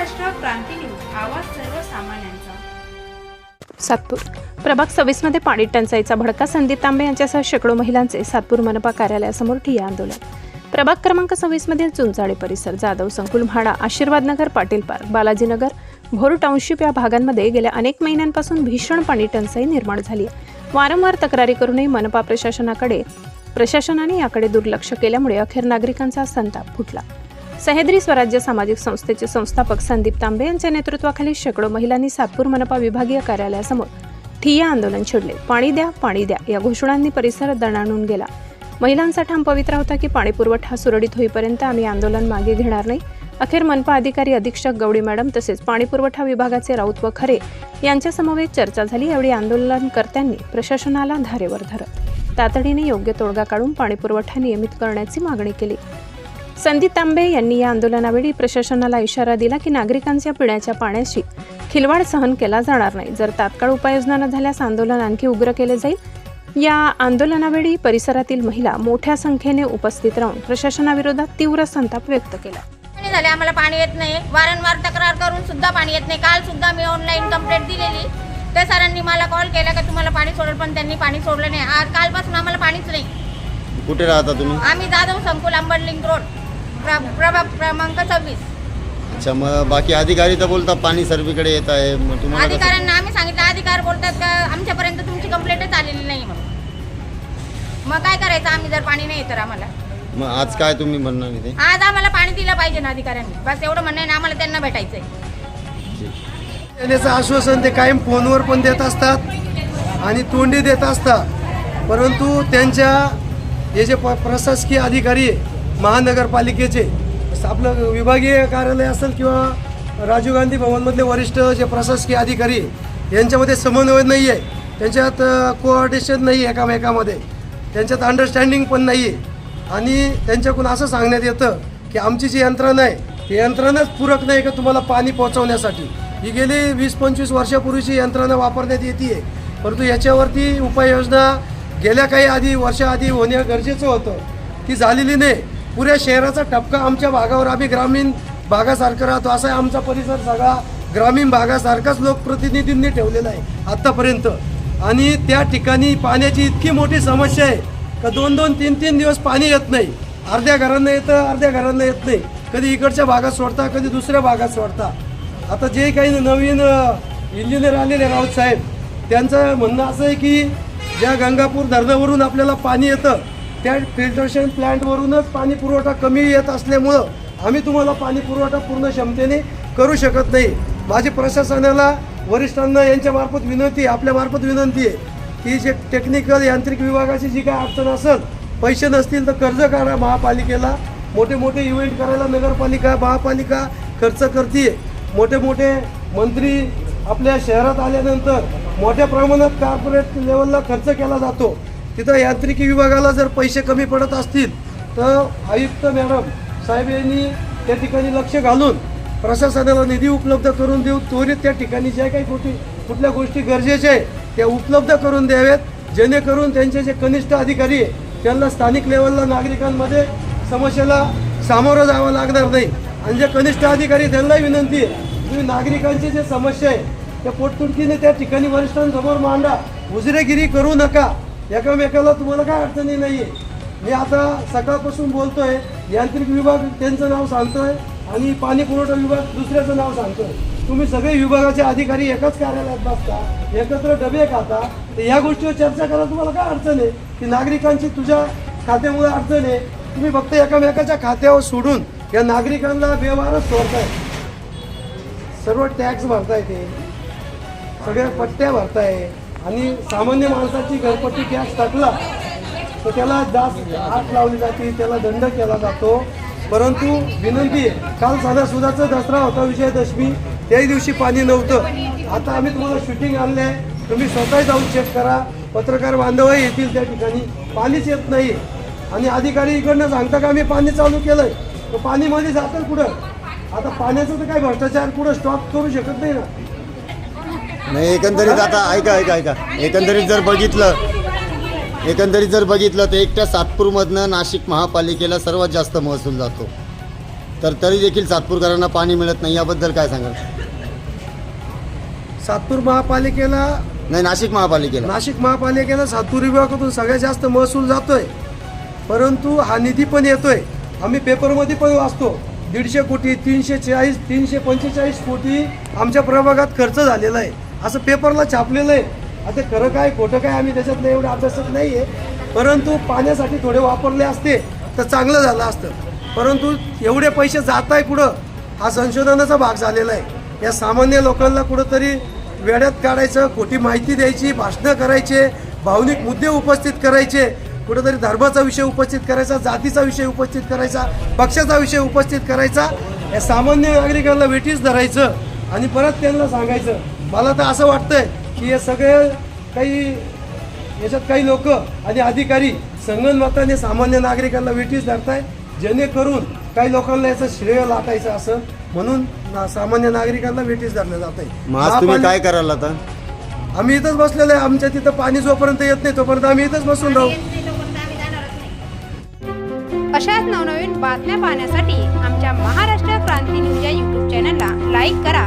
Maharashtra Kranti news आवाज सर्वसामान्यांचा. सातपूर. प्रभाग सव्वीसमध्ये पाणी टंचाईचा भडका संदीप तांबे यांच्यासह शेकडो महिलांचे सातपूर मनपा कार्यालयासमोर ठिय्या आंदोलन. प्रभाग क्रमांक सव्वीसमधील चुंचाळे परिसर जाधव संकुल म्हाडा आशीर्वादनगर पाटील पार्क बालाजीनगर भोर टाउनशिप या भागांमध्ये गेल्या अनेक महिन्यांपासून भीषण पाणी टंचाई निर्माण झाली वारंवार तक्रारी करूनही मनपा प्रशासनाकडे प्रशासनाने याकडे दुर्लक्ष केल्यामुळे अखेर नागरिकांचा संताप फुटला. सह्याद्री स्वराज्य सामाजिक संस्थेचे संस्थापक संदीप तांबे यांच्या नेतृत्वाखाली शेकडो महिलांनी सातपूर मनपा विभागीय कार्यालयासमोर ठिय्या आंदोलन छेडले. पाणी द्या पाणी द्या या घोषणांनी परिसर दणाणून गेला. महिलांचा ठाम पवित्रा होता की पाणी पुरवठा सुरळीत होईपर्यंत आम्ही आंदोलन मागे घेणार नाही. अखेर मनपा अधिकारी अधीक्षक गवडी मॅडम तसेच पाणी पुरवठा विभागाचे राऊत व खरे यांच्यासमवेत चर्चा झाली. यावेळी आंदोलनकर्त्यांनी प्रशासनाला धारेवर धरत. तातडीने योग्य तोडगा काढून पाणी पुरवठा नियमित करण्याची मागणी केली. संदीप तांबे यांनी या आंदोलनावेळी प्रशासनाला इशारा दिला की नागरिकांच्या पिण्याच्या पाण्याशी खिलवाड सहन केला जाणार नाही. जर तात्काळ उपाययोजना न झाल्यास आंदोलन आणखी उग्र केले जाईल. या आंदोलनावेळी परिसरातील महिला मोठ्या संख्येने उपस्थित राहून प्रशासनाविरोधात तीव्र संताप व्यक्त केला. झाले आम्हाला पाणी येत नाही. वारंवार तक्रार करून सुद्धा पाणी येत नाही. काल सुद्धा मी ऑनलाईन कंप्लेंट दिलेली. त्या सरांनी मला कॉल केला का तुम्हाला पाणी सोडेल पण त्यांनी पाणी सोडलं नाही. आज कालपासून आम्हाला पाणीच नाही. कुठे राहता तुम्ही? आम्ही जाधव संकुल अंबरलिंग रोड प्रभाग क्रमांक सव्वीस. अच्छा मग बाकी अधिकारी तर बोलतात पाणी सर्वीकडे येत आहे. मग तुम्हाला कसं- अधिकाऱ्यांना आम्ही सांगितलं अधिकार बोलतात का आमच्यापर्यंत तुमची कंप्लेंटच आलेली नाही म्हणून. मग काय करायचं आम्ही जर पाणी नाही तर आम्हाला? मग आज काय तुम्ही म्हणणार इथे? आज आम्हाला पाणी दिलं पाहिजे ना अधिकाऱ्यांनी. बस एवढं म्हणणं आहे ना आम्हाला त्यांना भेटायचंय. देण्याचं आश्वासन ते कायम फोनवर पण देत असतात आणि तोंडी देत असतात. परंतु त्यांच्या हे जे प प्रशासकीय अधिकारी आहे महानगरपालिकेचे आपलं विभागीय कार्यालय असेल किंवा राजीव गांधी भवनमधले वरिष्ठ जे प्रशासकीय अधिकारी यांच्यामध्ये समन्वय नाही आहे त्यांच्यात कोऑर्डिनेशन नाही आहे एकामेकामध्ये त्यांच्यात अंडरस्टँडिंग पण नाही आहे. आणि त्यांच्याकडून असं सांगण्यात येतं की आमची जी यंत्रणा आहे ती यंत्रणाच पूरक नाही का तुम्हाला पाणी पोहोचवण्यासाठी? ही गेली वीस पंचवीस वर्षापूर्वीची यंत्रणा वापरण्यात येते आहे परंतु याच्यावरती उपाययोजना गेल्या काही आधी वर्षाआधी होणे गरजेचं होतं. ती झालेली नाही. पुऱ्या शहराचा टपका आमच्या भागावर. आम्ही ग्रामीण भागासारखं राहतो. असा आहे आमचा परिसर सगळा ग्रामीण भागासारखाच लोकप्रतिनिधींनी ठेवलेला आहे आत्तापर्यंत आणि त्या ठिकाणी पाण्याची इतकी मोठी समस्या आहे का दोन दोन तीन तीन दिवस पाणी येत नाही. अर्ध्या घरांना येतं अर्ध्या घरांना येत नाही. कधी इकडच्या भागात सोडता कधी दुसऱ्या भागात सोडता. आता जे काही नवीन इंजिनियर आलेले राऊत साहेब त्यांचं म्हणणं असं आहे की ज्या गंगापूर धरणावरून आपल्याला पाणी येतं त्या फिल्ट्रेशन प्लॅन्टवरूनच पाणी पुरवठा कमी येत असल्यामुळं आम्ही तुम्हाला पाणी पुरवठा पूर्ण क्षमतेने करू शकत नाही. माझी प्रशासनाला वरिष्ठांना यांच्यामार्फत विनंती आपल्यामार्फत विनंती आहे की जे टेक्निकल यांत्रिक विभागाची जी काय अडचण असेल पैसे नसतील तर कर्ज काढा महापालिकेला. मोठे मोठे इव्हेंट करायला नगरपालिका महापालिका खर्च करते मोठे मोठे मंत्री आपल्या शहरात आल्यानंतर मोठ्या प्रमाणात कॉर्पोरेट लेवलला खर्च केला जातो. तिथं यांत्रिकी विभागाला जर पैसे कमी पडत असतील तर आयुक्त मॅडम साहेब यांनी त्या ठिकाणी लक्ष घालून प्रशासनाला निधी उपलब्ध करून देऊ त्वरित त्या ठिकाणी ज्या काही गोष्टी कुठल्या गोष्टी गरजेच्या आहे त्या उपलब्ध करून द्याव्यात. जेणेकरून त्यांचे जे कनिष्ठ अधिकारी आहे त्यांना स्थानिक लेवलला नागरिकांमध्ये समस्येला सामोरं जावं लागणार नाही. आणि जे कनिष्ठ अधिकारी त्यांनाही विनंती आहे तुम्ही नागरिकांची जे समस्या आहे त्या पोटतुटकीने त्या ठिकाणी वरिष्ठांसमोर मांडा. उजरेगिरी करू नका. एकामेकाला तुम्हाला काय अडचणी नाही आहे मी आता सकाळपासून बोलतोय यांत्रिक विभाग त्यांचं नाव सांगतोय आणि पाणी पुरवठा विभाग दुसऱ्याचं नाव सांगतोय. तुम्ही सगळे विभागाचे अधिकारी एकाच कार्यालयात बसता एकत्र डबे खाता तर या गोष्टीवर चर्चा करायला तुम्हाला काय अडचण आहे? की नागरिकांची तुझ्या खात्यामुळे अडचण आहे. तुम्ही फक्त एकामेकाच्या खात्यावर सोडून या नागरिकांना व्यवहारच सोडताय सर्व टॅक्स भरताय ते. सगळ्या पट्ट्या भरताय. आणि सामान्य माणसाची घरपट्टी गॅस टाकला तर त्याला जास्त आग लावली जाते त्याला दंड केला जातो. परंतु विनंती आहे काल सुधाचा दसरा होता विजयादशमी त्याही दिवशी पाणी नव्हतं. आता आम्ही तुम्हाला शूटिंग आणले आहे तुम्ही स्वतः जाऊन चेक करा. पत्रकार बांधवही येतील त्या ठिकाणी. पाणीच येत नाही. आणि अधिकारी इकडनं सांगता का आम्ही पाणी चालू केलंय? तर पाणी मध्ये जातं कुठं? आता पाण्याचं तर काय भ्रष्टाचार कुठं स्टॉप करू शकत नाही ना. नाही एकंदरीत आता ऐका ऐका ऐका. एकंदरीत जर बघितलं एकंदरीत जर बघितलं तर एकट्या सातपूरमधनं नाशिक महापालिकेला सर्वात जास्त महसूल जातो. तर तरी देखील सातपूरकरांना पाणी मिळत नाही याबद्दल काय सांगाल? सातपूर महापालिकेला नाही नाशिक महापालिकेला. नाशिक महापालिकेला सातपूर विभागातून सगळ्यात जास्त महसूल जातोय. परंतु हा निधी पण येतोय. आम्ही पेपरमध्ये पण वाचतो. दीडशे कोटी तीनशे चाळीस तीनशे पंचेचाळीस कोटी आमच्या प्रभागात खर्च झालेला आहे. असं पेपरला छापलेलं आहे. आता खरं काय खोटं काय आम्ही त्याच्यातलं एवढं अभ्यासत नाही आहे परंतु पाण्यासाठी थोडे वापरले असते तर चांगलं झालं असतं. परंतु एवढे पैसे जात आहे कुठं? हा संशोधनाचा भाग झालेला आहे. या सामान्य लोकांना कुठंतरी वेड्यात काढायचं खोटी माहिती द्यायची भाषणं करायचे भावनिक मुद्दे उपस्थित करायचे कुठंतरी धर्माचा विषय उपस्थित करायचा जातीचा विषय उपस्थित करायचा पक्षाचा विषय उपस्थित करायचा. या सामान्य नागरिकांना वेटीच धरायचं आणि परत त्यांना सांगायचं मला तर असं वाटतंय की हे सगळे काही याच्यात काही लोक आणि अधिकारी संगणमताने सामान्य नागरिकांना वेठीस धरताय जेणेकरून काही लोकांना याचं श्रेय लाटायचं असं म्हणून ना- सामान्य नागरिकांना वेठीस धरलं जात आहे. तुम्ही काय कराल आता? आम्ही इथंच बसलेलो आहे. आमच्या तिथं पाणी जोपर्यंत येत नाही तोपर्यंत आम्ही इथंच बसून राहू. अशाच नवनवीन बातम्या पाहण्यासाठी आमच्या महाराष्ट्र क्रांती न्यूज या यूट्यूब चॅनलला लाईक करा.